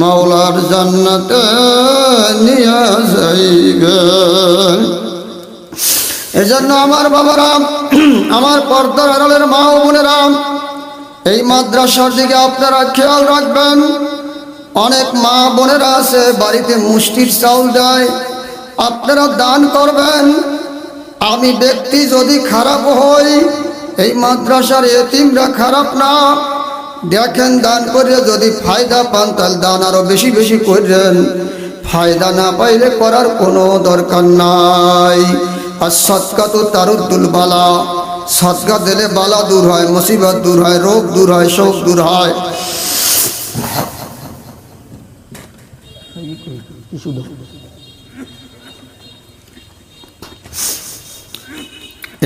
মাওলার জান্নাতে নিয়ে যাইবেন এজন্য আমার বাবারা, আমার পর্দার আড়ালের মা ও বোনেরা, এই মাদ্রাসার দিকে আপনারা খেয়াল রাখবেন। অনেক মা বোনেরা আছে, বাড়িতে মুষ্টির চাউল দেয়, আপনারা দান করবেন। আমি ব্যক্তি যদি খারাপ হই, এই মাদ্রাসার এতিমরা খারাপ না। দেখেন দান করে যদি ফায়দা পান, তাহলে দান আরও বেশি বেশি করবেন ফায়দা না পাইলে করার কোনো দরকার নাই। আর সৎকা তো তারুদ্দুল বালা। সৎকা দিলে বালা দূর হয়, মুসিবত দূর হয়, রোগ দূর হয়, শোক দূর হয়।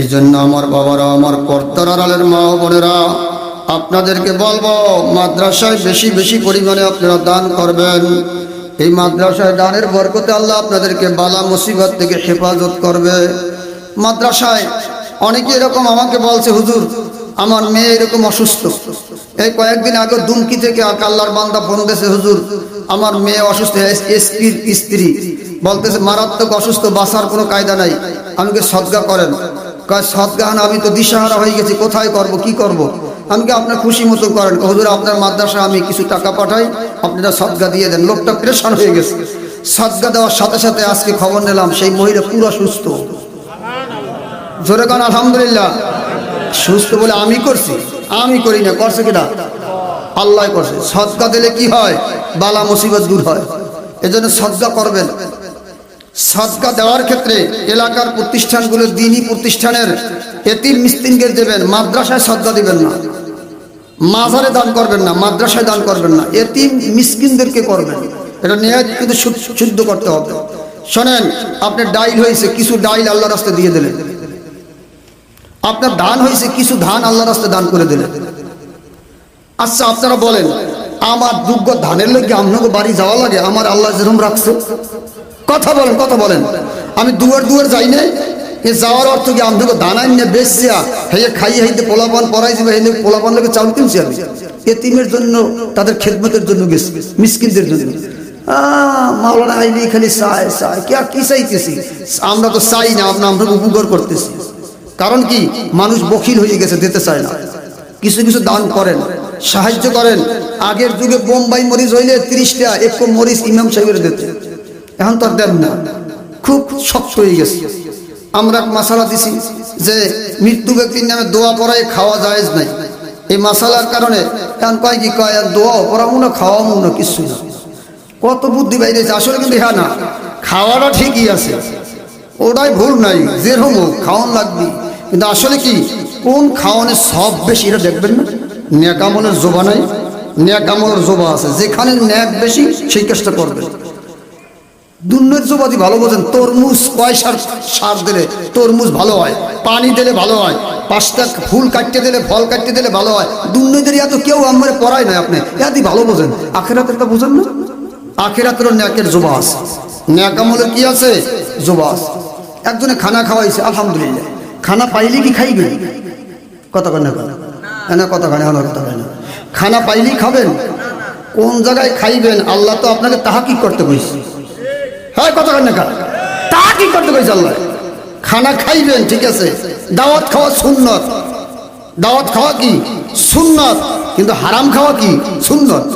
এই জন্য আমার বাবারা, আমার কর্তার আড়ালের মা বোনেরা আপনাদেরকে বলব, মাদ্রাসায় বেশি বেশি পরিমাণে আপনারা দান করবেন। এই মাদ্রাসায় দানের বরকতে আল্লাহ আপনাদেরকে বালা মুসিবত থেকে হেফাজত করবে। মাদ্রাসায় অনেকে এরকম আমাকে বলছে, হুজুর, আমার মেয়ে এরকম অসুস্থ। এই কয়েকদিন আগে দুমকি থেকে আল্লাহর বান্দা ফোন দিয়েছে, হুজুর, আমার মেয়ে অসুস্থ এসপির স্ত্রী। বলতেছে, মারাত্মক অসুস্থ বাসার কোনো কায়দা নাই। আমাকে সদ্গা করেন। কয় সদ্গান আমি তো দিশাহারা হয়ে গেছি, কোথায় করব, কি করব। আমাকে আপনার খুশি মতো করেন? হুজুর, আপনার মাদ্রাসা আমি কিছু টাকা পাঠাই আপনারা সদ্গা দিয়ে দেন। লোকটা প্রেশান হয়ে গেছে। সদ্গা দেওয়ার সাথে সাথে আজকে খবর নিলাম, সেই মহিলা পুরো সুস্থ। জোরে কান, আলহামদুলিল্লাহ। সুস্থ বলে আমি করছি, আমি করি না, করছে কিনা? আল্লাহ করছে। সদকা দিলে কি হয়? বালা মুসিবত দূর হয়। এজন্য সদকা করবেন। সদকা দেওয়ার ক্ষেত্রে এলাকার প্রতিষ্ঠানগুলো দিনই প্রতিষ্ঠানের এতিম মিস্তিনকে দেবেন, মাদ্রাসায় সদকা দিবেন না। মাজারে দান করবেন না, মাদ্রাসায় দান করবেন না। এতিম মিসকিনদেরকে করবেন। এটা নিয়ে কিন্তু শুদ্ধ করতে হবে। শোনেন, আপনার ডাইল হয়েছে, কিছু ডাইল আল্লাহ রাস্তা দিয়ে দিলেন। আপনার ধান হয়েছে, কিছু ধান আল্লাহ রাস্তায় দান করে দিলেন। আচ্ছা আপনারা বলেন, আমার দুগ্গ ধানের লেগে আপনাকে বাড়ি যাওয়া লাগে, আমার আল্লাহ যেরকম রাখছে? কথা বলেন কথা বলেন। আমি দুয়ার দুয়ার যাই নাই। এ যাওয়ার অর্থ কি আপনাকে ধান আইনে বেচছিয়া হেয়ে খাইয়ে হাইতে পোলাপান পরাই যাবে হেলে পোলাপান লেগে চাউল কিনছি আমি। এতিমের জন্য, তাদের খেদমতের জন্য গেছি, মিসকিনদের জন্য। মাওলানা আইলি খালি চায় চায়। কে কি চাইতেছি? আমরা তো চাই না, আমরা আমরা উপকার করতেছি। কারণ কি, মানুষ বখিল হয়ে গেছে দিতে চায় না। কিছু কিছু দান করেন, সাহায্য করেন। আগের যুগে বোম্বাই মরিচ হইলে তিরিশটা একটু মরিচ ইমাম সাহেবের দিতে। এখন তো আর দেন না। খুব শক্ত হয়ে গেছে। আমরা মশালা দিছি যে মৃত্যু ব্যক্তির নামে দোয়া পড়ায় খাওয়া জায়েজ নাই। এই মশালার কারণে এখন কয় কি কয়, আর দোয়াও পড়াবো না খাওয়াবো না। কিছু না কত বুদ্ধি বাইরেছে, আসলে কিন্তু হ্যাঁ না। খাওয়াটা ঠিকই আছে। ওটাই ভুল নাই যেরকম হোক, খাওয়ান লাগবে। কিন্তু আসলে কি, কোন খাওয়ানে সব বেশি, এটা দেখবেন না? ন্যাকামলের জোবা নাই ন্যাকামলের জোবা আছে। যেখানে ন্যাক বেশি, সেই কাজটা করবেন দুর্নের জোবাদি ভালো বোঝেন, তরমুজ কয় সার দিলে তরমুজ ভালো হয়, পানি দিলে ভালো হয়, পাঁচটা ফুল কাটতে দিলে, ফল কাটতে দিলে ভালো হয়। দুর্নীতির এত কেউ আমার পড়ায় না আপনি এদি ভালো বোঝেন। আখেরাতের তো বোঝেন না? আখেরাতের ন্যাকের জোবা আছে ন্যাক আমলের কি আছে? জোবা আছে একজনে খানা খাওয়াইছে, আলহামদুলিল্লাহ। খানা পাইলে কি খাইবে কয় না, কথা না। কথা কয় কথা কয় না। খানা পাইলেই খাবেন? কোন জায়গায় খাইবেন? আল্লাহ তো আপনাকে তাহা কি করতে কইছে হ্যাঁ কথা কয় না কথা কি করতে কইছে আল্লাহ? খানা খাইবেন, ঠিক আছে। দাওয়াত খাওয়া সুন্নত। দাওয়াত খাওয়া কি? সুন্নত। কিন্তু হারাম খাওয়া কি? সুন্নত।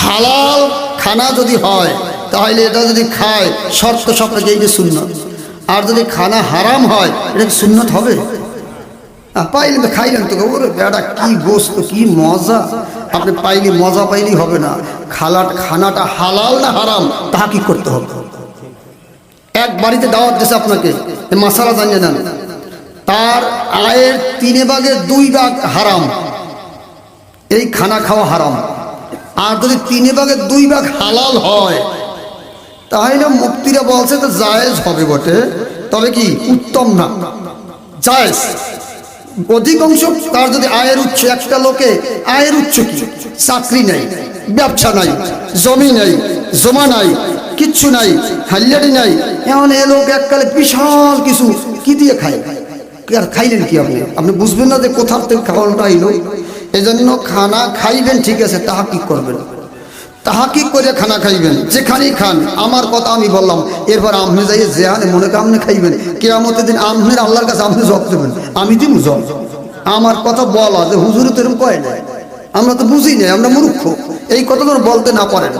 হালাল খানা যদি হয়, তাহলে এটা যদি খায়, শর্ত এই যে সুন্নত। আর যদি খানা হারাম হয়, এটা সুন্নত হবে? পাইলেন তো খাইলেন তো। ওরে বেটা কি গোস্ত, কি মজা। আপনি পাইলে মজা পাইলেই হবে না। খালাট খানাটা হালাল না হারাম, তাহা কি করতে হবে? এক বাড়িতে দাওয়াত দিয়েছে আপনাকে, এ মশালা জানিয়ে দেন। তার আয়ের তিনে ভাগের দুই ভাগ হারাম। এই খানা খাওয়া হারাম। আর যদি তিনে ভাগের দুই ভাগ হালাল হয়, তাহলে মুক্তিরা বলছে তো জায়েজ হবে বটে, তবে কি উত্তম না। জায়েজ। অধিকাংশ তার যদি আয়ের উৎস একটা লোকে, আয়ের উৎস কি? চাকরি নাই, ব্যবসা নাই, জমি নাই, জমা নাই, কিচ্ছু নাই, হাল্লারি নাই। এমন এ লোক এককালে বিশাল কিছু কি দিয়ে খায়? আর খাইলেন কি আপনি? আপনি বুঝবেন না যে কোথার থেকে খাওয়ানোটা আইলো? এজন্য খানা খাইবেন, ঠিক আছে, তাহা কি করবেন? তাহাকি করে খানা খাইবেন? যেখানেই খান, আমার কথা আমি বললাম। এরপর আমনে যাই যেহানে মনে কামনে খাইবেন। কেয়ামতের দিন আমনের আল্লাহর কাছে আপনি জব দেবেন। আমি দিব জব আমার কথা বলা যে হুজুরে তো এরকম কয় না আমরা তো বুঝি না আমরা মূর্খ। এই কথাগুলো বলতে না পারেন।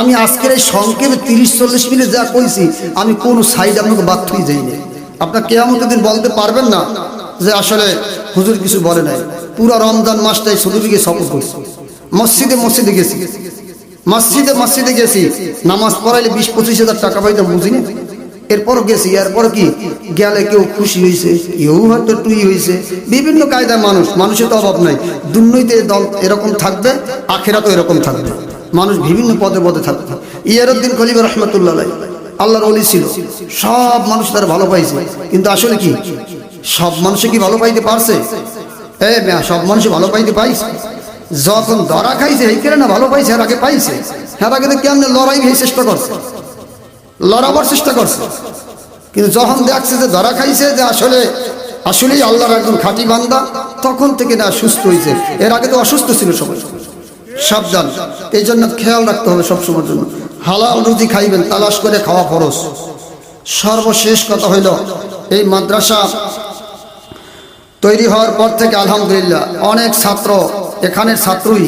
আমি আজকের এই সংক্ষেপে তিরিশ, চল্লিশ মিনিট যা কইছি, আমি কোন সাইড আপনাকে বাদ থুই যাই না আপনার কেয়ামতের দিন বলতে পারবেন না যে আসলে হুজুর কিছু বলে নাই। পুরো রমজান মাসটাই শুধু দিকে সফর করছি। মসজিদে মসজিদে গেছি। মসজিদে মসজিদে গেছি। নামাজ পড়াইলে বিশ, পঁচিশ হাজার টাকা পাইতাম বুঝি এরপর গেছি, এরপর কি? গেলে কেউ খুশি হয়েছে কেউ হয়তো টুই হয়েছে বিভিন্ন কায়দায় মানুষ, মানুষের তো অভাব নাই। দুর্নীতি দল এরকম থাকবে আখেরা তো এরকম থাকবে। মানুষ বিভিন্ন পদে পদে থাকবে। ইয়ারুদ্দিন খলিফা রহমতুল্লাহ আল্লাহর অলি ছিল। সব মানুষ তার ভালো পাইছে। কিন্তু আসলে কি? সব মানুষে কি ভালো পাইতে পারছে? মেয়া, সব মানুষ ভালো পাইতে পাইছে? যখন ধরা খাইছে, এই কেন না ভালো পাইছে এর আগে পাইছে। এর আগে তো কেমন লড়াই হয়ে চেষ্টা করছে। লড়াবার চেষ্টা করছে। কিন্তু যখন দেখছে যে ধরা খাইছে, যে আসলে, আসলেই আল্লাহর একজন খাঁটি বান্দা, তখন থেকে না সুস্থ হয়েছে এর আগে তো অসুস্থ ছিল সবাই। সাবধান। এই জন্য খেয়াল রাখতে হবে সবসময়ের জন্য। হালাল রুজি খাইবেন, তালাশ করে খাওয়া ফরস সর্বশেষ কথা হইল, এই মাদ্রাসা তৈরি হওয়ার পর থেকে, আলহামদুলিল্লাহ, অনেক ছাত্র এখানের ছাত্রই